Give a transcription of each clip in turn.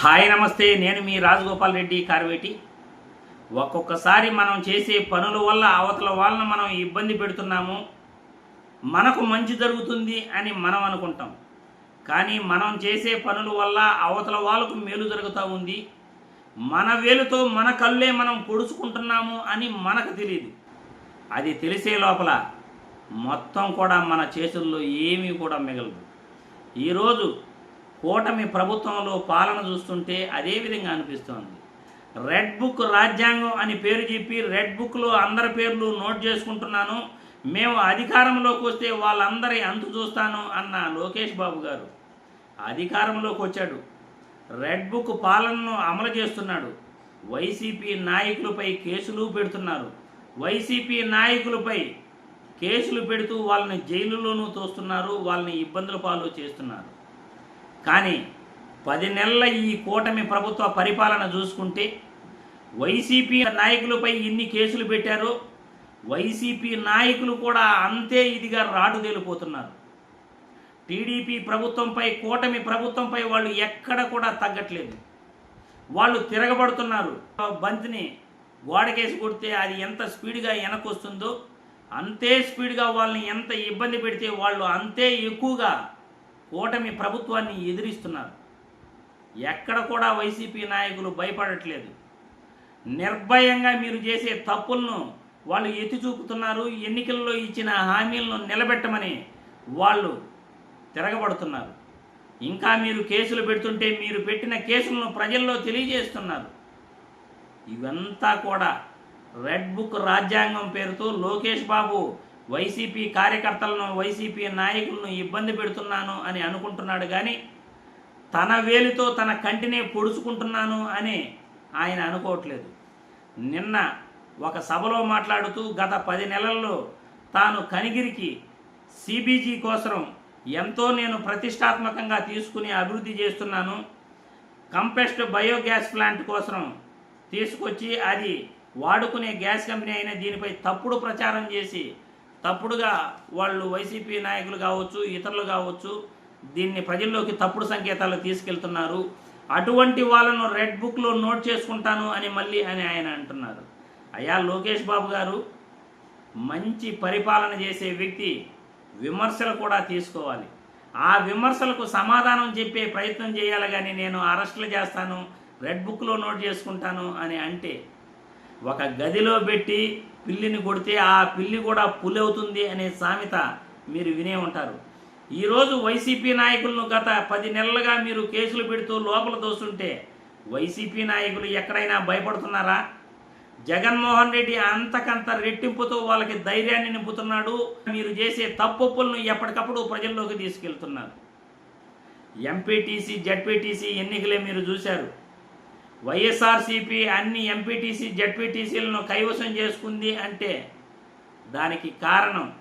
Hi నమస్తే నేను మీ రాజగోపాల్ రెడ్డి కార్వేటి. ఒక్కొక్కసారి మనం చేసే పనుల వల్ల అవతల వాళ్ళని మనం ఇబ్బంది పెడుతున్నాము. మనకు మంచి జరుగుతుంది అని మనం అనుకుంటాం. కానీ మనం చేసే పనుల వల్ల అవతల వాళ్ళకు మేలు జరుగుతూ ఉంది. మన వేలుతో మన కళ్ళే మనం పొడుచుకుంటున్నాము అని మనకు తెలియదు అది తెలిసే లోపల మొత్తం కూడా మన చేతుల్లో ఏమీ కూడా మిగలదు. ఈరోజు కూటమి ప్రభుత్వంలో పాలన చూస్తుంటే అదే విధంగా అనిపిస్తోంది. రెడ్ బుక్ రాజ్యాంగం అని పేరు చెప్పి రెడ్ బుక్లో అందరి పేర్లు నోట్ చేసుకుంటున్నాను. మేము అధికారంలోకి వస్తే వాళ్ళందరి అంతు చూస్తాను అన్న లోకేష్ బాబు గారు. అధికారంలోకి వచ్చాడు. రెడ్ బుక్ పాలనను అమలు చేస్తున్నాడు. వైసీపీ నాయకులపై కేసులు పెడుతున్నారు. వైసీపీ నాయకులపై కేసులు పెడుతూ వాళ్ళని జైలులోనూ తోస్తున్నారు. వాళ్ళని ఇబ్బందుల పాలు చేస్తున్నారు. కానీ పది నెలల ఈ కూటమి ప్రభుత్వ పరిపాలన చూసుకుంటే వైసీపీ నాయకులపై ఇన్ని కేసులు పెట్టారో వైసీపీ నాయకులు కూడా అంతే ఇదిగా రాటు తేలిపోతున్నారు టీడీపీ ప్రభుత్వంపై కూటమి ప్రభుత్వంపై వాళ్ళు ఎక్కడ కూడా తగ్గట్లేదు. వాళ్ళు తిరగబడుతున్నారు. బంతిని గోడకేసి కొడితే అది ఎంత స్పీడ్గా వెనకొస్తుందో అంతే స్పీడ్గా వాళ్ళని ఎంత ఇబ్బంది పెడితే వాళ్ళు అంతే ఎక్కువగా కూటమి ప్రభుత్వాన్ని ఎదిరిస్తున్నారు. ఎక్కడ కూడా వైసీపీ నాయకులు భయపడట్లేదు. నిర్భయంగా మీరు చేసే తప్పులను వాళ్ళు ఎత్తి చూపుతున్నారు ఎన్నికల్లో ఇచ్చిన హామీలను నిలబెట్టమని వాళ్ళు తిరగబడుతున్నారు. ఇంకా మీరు కేసులు పెడుతుంటే మీరు పెట్టిన కేసులను ప్రజల్లో తెలియజేస్తున్నారు. ఇవంతా కూడా రెడ్ బుక్ రాజ్యాంగం పేరుతో లోకేష్ బాబు వైసీపీ కార్యకర్తలను వైసీపీ నాయకులను ఇబ్బంది పెడుతున్నాను అని అనుకుంటున్నాడు కానీ తన వేలితో తన కంటినే పొడుచుకుంటున్నాను అని ఆయన అనుకోవట్లేదు. నిన్న ఒక సభలో మాట్లాడుతూ గత పది నెలల్లో తాను కనిగిరికి సిబీజీ కోసం ఎంతో నేను ప్రతిష్టాత్మకంగా తీసుకుని అభివృద్ధి చేస్తున్నాను. కంపెస్ట్ బయోగ్యాస్ ప్లాంట్ కోసం తీసుకొచ్చి అది వాడుకునే గ్యాస్ కంపెనీ అయిన దీనిపై తప్పుడు ప్రచారం చేసి తప్పుడుగా వాళ్ళు వైసీపీ నాయకులు కావచ్చు ఇతరులు కావచ్చు దీన్ని ప్రజల్లోకి తప్పుడు సంకేతాలు తీసుకెళ్తున్నారు. అటువంటి వాళ్ళను రెడ్ బుక్లో నోట్ చేసుకుంటాను అని మళ్ళీ అని ఆయన అంటున్నారు. అయ్యా లోకేష్ బాబు గారు మంచి పరిపాలన చేసే వ్యక్తి విమర్శలు కూడా తీసుకోవాలి. ఆ విమర్శలకు సమాధానం చెప్పే ప్రయత్నం చేయాలి కానీ నేను అరెస్టులు చేస్తాను రెడ్ బుక్లో నోట్ చేసుకుంటాను అని అంటే ఒక గదిలో పెట్టి పిల్లిని కొడితే ఆ పిల్లి కూడా పులి అవుతుంది అనే సామెత మీరు వినే ఉంటారు. ఈరోజు వైసీపీ నాయకులను గత పది నెలలుగా మీరు కేసులు పెడుతూ లోపల దోస్తుంటే వైసీపీ నాయకులు ఎక్కడైనా భయపడుతున్నారా? జగన్మోహన్ రెడ్డి అంతకంత రెట్టింపుతో వాళ్ళకి ధైర్యాన్ని నింపుతున్నాడు. మీరు చేసే తప్పులను ఎప్పటికప్పుడు ప్రజల్లోకి తీసుకెళ్తున్నారు. ఎంపీటీసీ జడ్పీటీసీ ఎన్నికలే మీరు చూశారు. వైఎస్ఆర్సీపీ అన్ని ఎంపీటీసీ జడ్పీటీసీలను కైవసం చేసుకుంది అంటే దానికి కారణం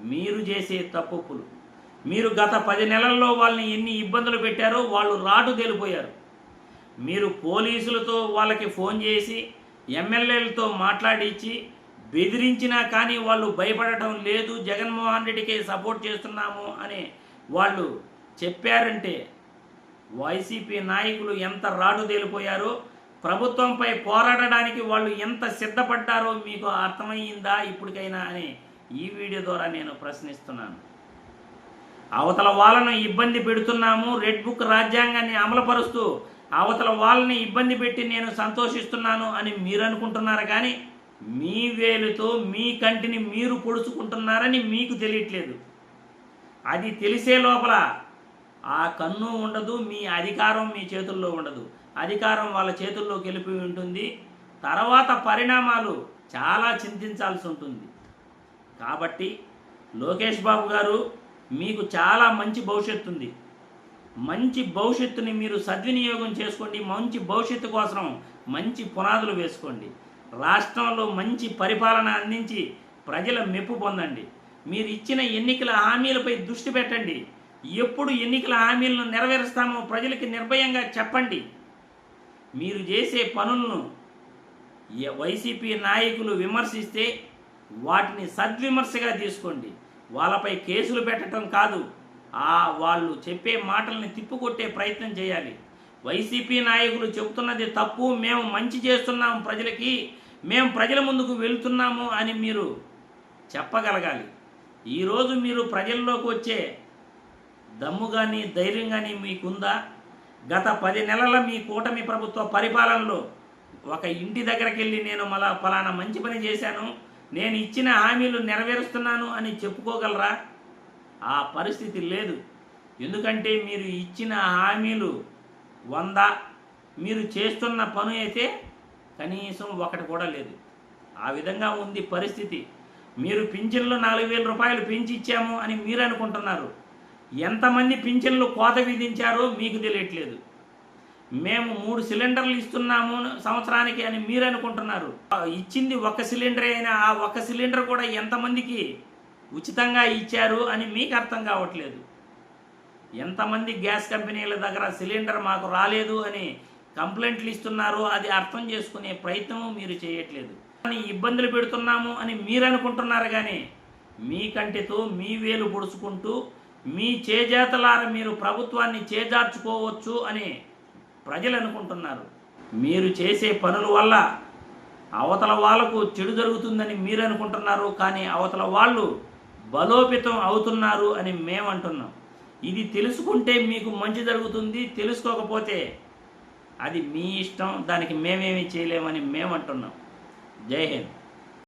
మీరు చేసే తప్పులు. మీరు గత పది నెలల్లో వాళ్ళని ఎన్ని ఇబ్బందులు పెట్టారో వాళ్ళు రాటు తేలిపోయారు. మీరు పోలీసులతో వాళ్ళకి ఫోన్ చేసి ఎమ్మెల్యేలతో మాట్లాడించి బెదిరించినా కానీ వాళ్ళు భయపడటం లేదు జగన్మోహన్ రెడ్డికి సపోర్ట్ చేస్తున్నాము అని వాళ్ళు చెప్పారంటే వైసీపీ నాయకులు ఎంత రాటు తేలిపోయారో ప్రభుత్వంపై పోరాడడానికి వాళ్ళు ఎంత సిద్ధపడ్డారో మీకు అర్థమయ్యిందా ఇప్పటికైనా అని ఈ వీడియో ద్వారా నేను ప్రశ్నిస్తున్నాను. అవతల వాళ్ళను ఇబ్బంది పెడుతున్నాము రెడ్ బుక్ రాజ్యాంగాన్ని అమలుపరుస్తూ అవతల వాళ్ళని ఇబ్బంది పెట్టి నేను సంతోషిస్తున్నాను అని మీరు అనుకుంటున్నారు కానీ మీ వేలుతో మీ కంటిని మీరు పొడుచుకుంటున్నారని మీకు తెలియట్లేదు. అది తెలిసే లోపల ఆ కన్ను ఉండదు మీ అధికారం మీ చేతుల్లో ఉండదు. అధికారం వాళ్ళ చేతుల్లోకి వెళ్ళిపోయి ఉంటుంది. తర్వాత పరిణామాలు చాలా చింతించాల్సి ఉంటుంది. కాబట్టి లోకేష్ బాబు గారు మీకు చాలా మంచి భవిష్యత్తు ఉంది. మంచి భవిష్యత్తుని మీరు సద్వినియోగం చేసుకోండి. మంచి భవిష్యత్తు కోసం మంచి పునాదులు వేసుకోండి. రాష్ట్రంలో మంచి పరిపాలన అందించి ప్రజల మెప్పు పొందండి. మీరు ఇచ్చిన ఎన్నికల హామీలపై దృష్టి పెట్టండి. ఎప్పుడు ఎన్నికల హామీలను నెరవేరుస్తామో ప్రజలకి నిర్భయంగా చెప్పండి. మీరు చేసే పనులను వైసీపీ నాయకులు విమర్శిస్తే వాటిని సద్విమర్శగా తీసుకోండి. వాళ్ళపై కేసులు పెట్టడం కాదు ఆ వాళ్ళు చెప్పే మాటల్ని తిప్పుకొట్టే ప్రయత్నం చేయాలి. వైసీపీ నాయకులు చెబుతున్నది తప్పు మేము మంచి చేస్తున్నాము ప్రజలకి మేము ప్రజల ముందుకు వెళ్తున్నాము అని మీరు చెప్పగలగాలి. ఈరోజు మీరు ప్రజల్లోకి వచ్చే దమ్ము కానీ ధైర్యం కానీ మీకుందా? గత పది నెలల మీ కూటమి ప్రభుత్వ పరిపాలనలో ఒక ఇంటి దగ్గరికి వెళ్ళి నేను మళ్ళా ఫలానా మంచి పని చేశాను నేను ఇచ్చిన హామీలు నెరవేరుస్తున్నాను అని చెప్పుకోగలరా? ఆ పరిస్థితి లేదు. ఎందుకంటే మీరు ఇచ్చిన హామీలు వంద మీరు చేస్తున్న పను అయితే కనీసం ఒకటి కూడా లేదు. ఆ విధంగా ఉంది పరిస్థితి. మీరు పింఛన్లు నాలుగు వేల రూపాయలు పెంచి ఇచ్చాము అని మీరు అనుకుంటున్నారు. ఎంతమంది పింఛన్లు కోత విధించారో మీకు తెలియట్లేదు. మేము మూడు సిలిండర్లు ఇస్తున్నాము సంవత్సరానికి అని మీరు అనుకుంటున్నారు. ఇచ్చింది ఒక సిలిండర్ అయినా ఆ ఒక సిలిండర్ కూడా ఎంతమందికి ఉచితంగా ఇచ్చారు అని మీకు అర్థం కావట్లేదు. ఎంతమంది గ్యాస్ కంపెనీల దగ్గర సిలిండర్ మాకు రాలేదు అని కంప్లైంట్లు ఇస్తున్నారో అది అర్థం చేసుకునే ప్రయత్నం మీరు చేయట్లేదు. కానీ ఇబ్బందులు పెడుతున్నాము అని మీరు అనుకుంటున్నారు కానీ మీ కంటితో మీ వేలు పొడుచుకుంటూ మీ చేజేతలార మీరు ప్రభుత్వాన్ని చేజార్చుకోవచ్చు అని ప్రజలు అనుకుంటున్నారు. మీరు చేసే పనుల వల్ల అవతల వాళ్ళకు చెడు జరుగుతుందని మీరు అనుకుంటున్నారు కానీ అవతల వాళ్ళు బలోపేతం అవుతున్నారు అని మేము అంటున్నాం ఇది తెలుసుకుంటే మీకు మంచి జరుగుతుంది తెలుసుకోకపోతే అది మీ ఇష్టం దానికి మేమేమి చేయలేమని మేము అంటున్నాం జై హింద్.